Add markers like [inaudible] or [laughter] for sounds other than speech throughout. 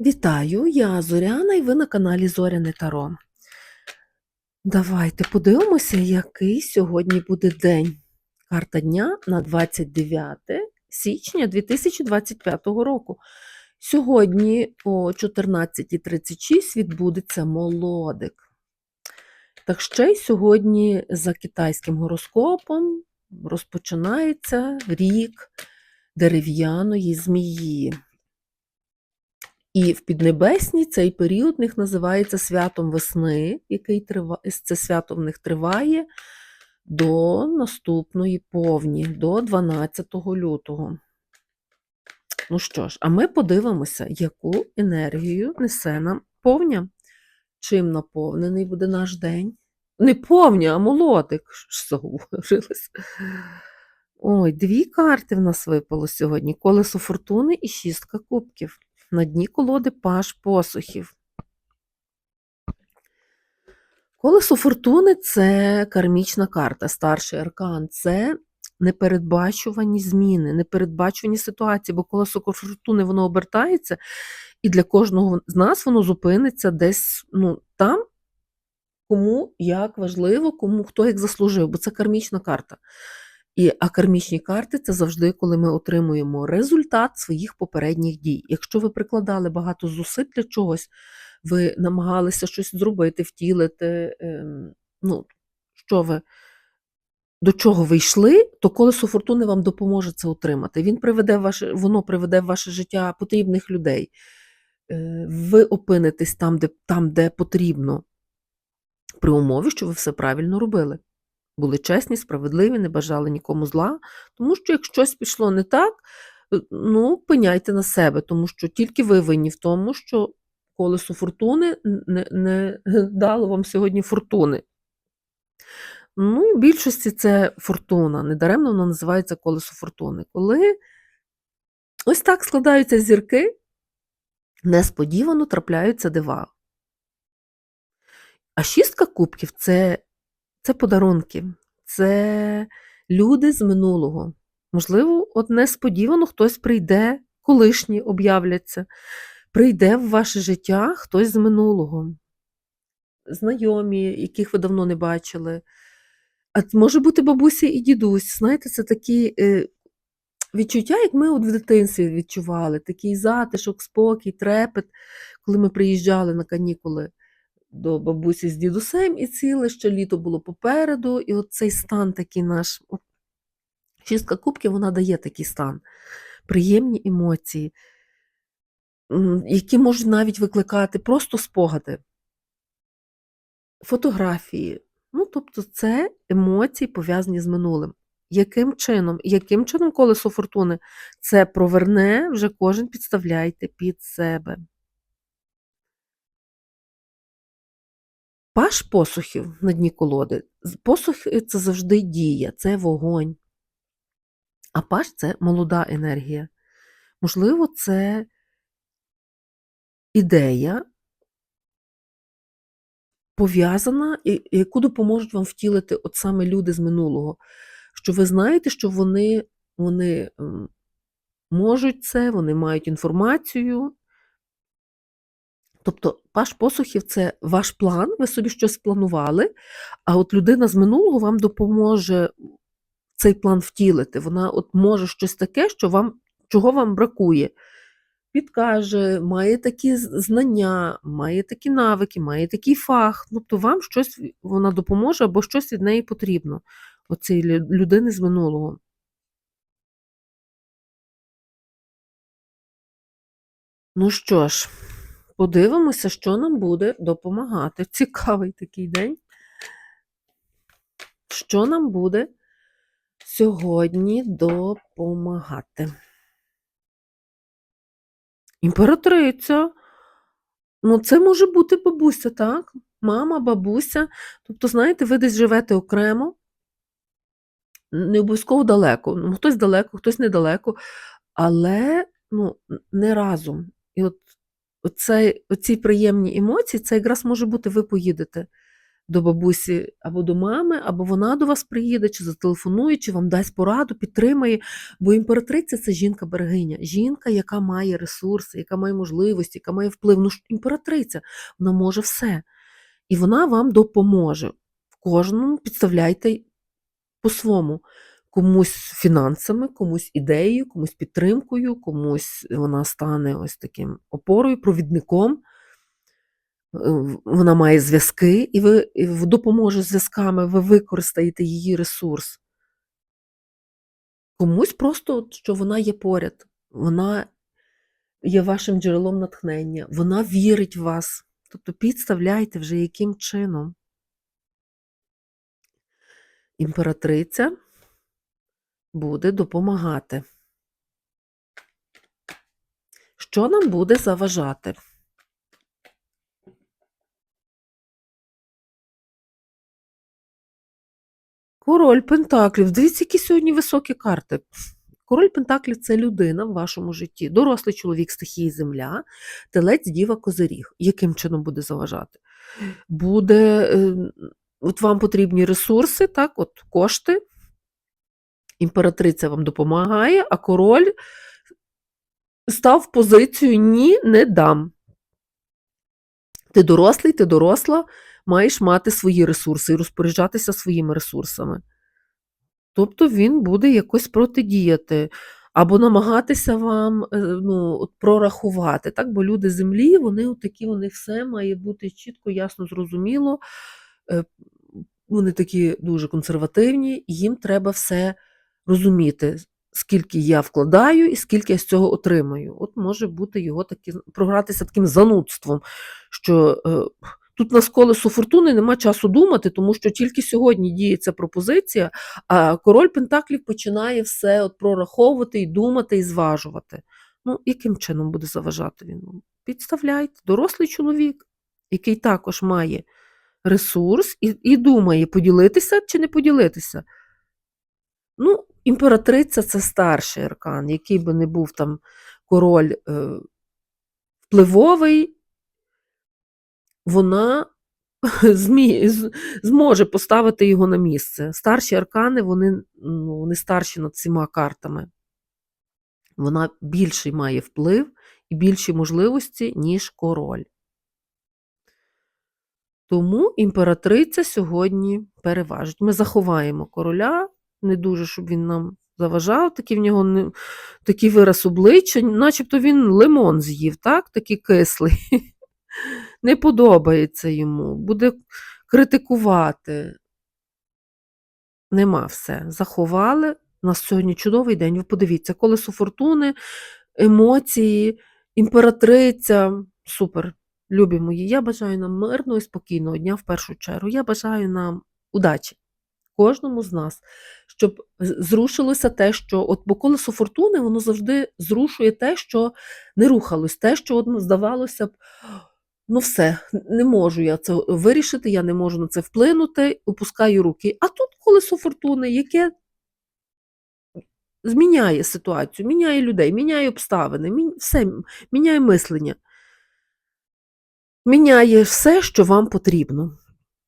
Вітаю, я Зоряна і ви на каналі Зоряне Таро. Давайте подивимося, який сьогодні буде день. Карта дня на 29 січня 2025 року. Сьогодні о 14.36 відбудеться молодик. Так ще й сьогодні за китайським гороскопом розпочинається рік дерев'яної змії. І в Піднебесній цей період в них називається святом весни, який трива... це свято в них триває до наступної повні, до 12 лютого. Ну що ж, а ми подивимося, яку енергію несе нам повня. Чим наповнений буде наш день? Не повня, а молодик. Що? Ой, дві карти в нас випало сьогодні: колесо фортуни і шістка кубків. На дні колоди паш посухів. Колесо фортуни це кармічна карта, старший аркан. Це непередбачувані зміни, непередбачувані ситуації, бо колесо фортуни воно обертається, і для кожного з нас воно зупиниться десь ну, там, кому як важливо, кому хто як заслужив, бо це кармічна карта. І, а кармічні карти це завжди, коли ми отримуємо результат своїх попередніх дій. Якщо ви прикладали багато зусиль для чогось, ви намагалися щось зробити, втілити, ем, ну, що ви, до чого ви йшли, то колесо фортуни вам допоможе це отримати. Він приведе ваше, воно приведе в ваше життя потрібних людей. Е, Ви опинитесь там, де, там, де потрібно, при умові, що ви все правильно робили були чесні, справедливі, не бажали нікому зла. Тому що, як щось пішло не так, е, ну, пеняйте на себе, тому що тільки ви винні в тому, що колесо фортуни не, не [laughs] дало вам сьогодні фортуни. Ну, в більшості це фортуна. Недаремно воно називається колесо фортуни. Коли ось так складаються зірки, несподівано трапляються дива. А шістка кубків це це подарунки, це люди з минулого. Можливо, от несподівано хтось прийде, колишні об'являться, прийде в ваше життя хтось з минулого, знайомі, яких ви давно не бачили. А може бути бабуся і дідусь. Знаєте, це такі е, відчуття, як ми от в дитинстві відчували, такий затишок, спокій, трепет, коли ми приїжджали на канікули до бабусі з дідусем, і ціле ще літо було попереду. І от цей стан такий наш. Шістка кубків вона дає такий стан, приємні емоції, які можуть навіть викликати просто спогади, фотографії. Ну, тобто, це емоції пов'язані з минулим. Яким чином? Яким чином колесо фортуни це проверне, вже кожен підставляйте під себе. Паш посухів на дні колоди. Посухи це завжди дія, це вогонь. А паш це молода енергія. Можливо, це ідея, пов'язана, яку допоможуть вам втілити от саме люди з минулого. Що ви знаєте, що вони, вони можуть це, вони мають інформацію, Тобто паш посухів це ваш план, ви собі щось планували, а от людина з минулого вам допоможе цей план втілити. Вона от може щось таке, що вам, чого вам бракує. Підкаже, має такі знання, має такі навики, має такий фах. Тобто вам щось вона допоможе або щось від неї потрібно, оцій людини з минулого. Ну що ж. Подивимося, що нам буде допомагати. [laughs] Цікавий такий день. Що нам буде сьогодні допомагати? Імператриця. Ну, це може бути бабуся, так? Мама, бабуся. Тобто, знаєте, ви десь живете окремо, не обов'язково далеко. Ну, Хтось далеко, хтось недалеко, але ну, не разом. І от оцей, оці приємні емоції, це якраз може бути, ви поїдете до бабусі або до мами, або вона до вас приїде, чи зателефонує, чи вам дасть пораду, підтримає. Бо імператриця це жінка-берегиня, жінка, яка має ресурси, яка має можливості, яка має вплив. Ну, імператриця, вона може все. І вона вам допоможе. В кожному підставляйте по-своєму. Комусь фінансами, комусь ідеєю, комусь підтримкою, комусь вона стане ось таким опорою, провідником. Е, Вона має зв'язки, і ви і допоможе зв'язками, ви використаєте її ресурс. Комусь просто, що вона є поряд, вона є вашим джерелом натхнення, вона вірить в вас. Тобто підставляйте вже яким чином. Імператриця буде допомагати. Що нам буде заважати? Король Пентаклів. Дивіться, які сьогодні високі карти. Король Пентаклів це людина в вашому житті, дорослий чоловік стихії Земля, телець Діва Козиріг. Яким чином буде заважати? Буде, е, от вам потрібні ресурси, так, от кошти. Імператриця вам допомагає, а король став позицію ні, не дам. Ти дорослий, ти доросла, маєш мати свої ресурси і розпоряджатися своїми ресурсами. Тобто він буде якось протидіяти або намагатися вам е, ну, от прорахувати. Так? Бо люди землі, вони от такі, у них все має бути чітко, ясно, зрозуміло. Е, Вони такі дуже консервативні, їм треба все розуміти, скільки я вкладаю і скільки я з цього отримаю. От може бути його такі, програтися таким занудством, що е, тут на колесо фортуни нема часу думати, тому що тільки сьогодні діється пропозиція, а король Пентаклів починає все от прораховувати і думати, і зважувати. Ну, яким чином буде заважати він? Підставляйте, дорослий чоловік, який також має ресурс і, і думає, поділитися чи не поділитися. Ну, імператриця це старший аркан, який би не був там король е, впливовий, вона [laughs] зможе поставити його на місце. Старші аркани, вони, ну, вони старші над всіма картами. Вона більший має вплив і більші можливості, ніж король. Тому імператриця сьогодні переважить. Ми заховаємо короля, не дуже, щоб він нам заважав, такий в нього не, такий вираз обличчя, начебто він лимон з'їв, так? такий кислий. [laughs] Не подобається йому, буде критикувати. Нема все. Заховали. У нас сьогодні чудовий день. Ви подивіться, колесо фортуни, емоції, імператриця. Супер. Любі мої. Я бажаю нам мирного і спокійного дня в першу чергу. Я бажаю нам удачі. Кожному з нас, щоб зрушилося те, що от бо колесо фортуни, воно завжди зрушує те, що не рухалось, те, що от, ну, здавалося б, ну все, не можу я це вирішити, я не можу на це вплинути, опускаю руки. А тут колесо фортуни, яке зміняє ситуацію, міняє людей, міняє обставини, мі- все, міняє мислення. Міняє все, що вам потрібно.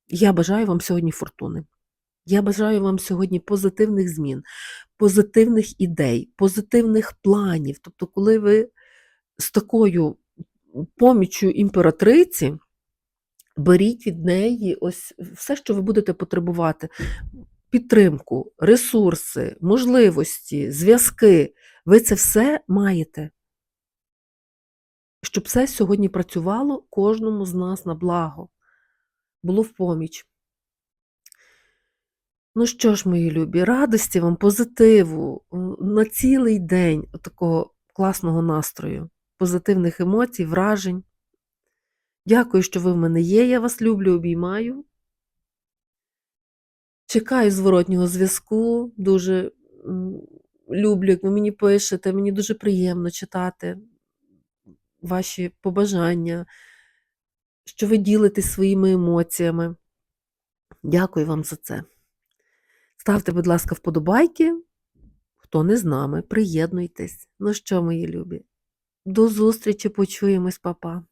Я бажаю вам сьогодні фортуни. Я бажаю вам сьогодні позитивних змін, позитивних ідей, позитивних планів. Тобто, коли ви з такою поміччю імператриці, беріть від неї ось все, що ви будете потребувати: підтримку, ресурси, можливості, зв'язки. Ви це все маєте. Щоб все сьогодні працювало кожному з нас на благо, було в поміч. Ну що ж, мої любі, радості вам, позитиву, на цілий день такого класного настрою, позитивних емоцій, вражень. Дякую, що ви в мене є. Я вас люблю, обіймаю. Чекаю зворотнього зв'язку. Дуже люблю, як ви мені пишете. Мені дуже приємно читати ваші побажання, що ви ділитесь своїми емоціями. Дякую вам за це. Ставте, будь ласка, вподобайки. Хто не з нами, приєднуйтесь. Ну що, мої любі? До зустрічі, почуємось, папа.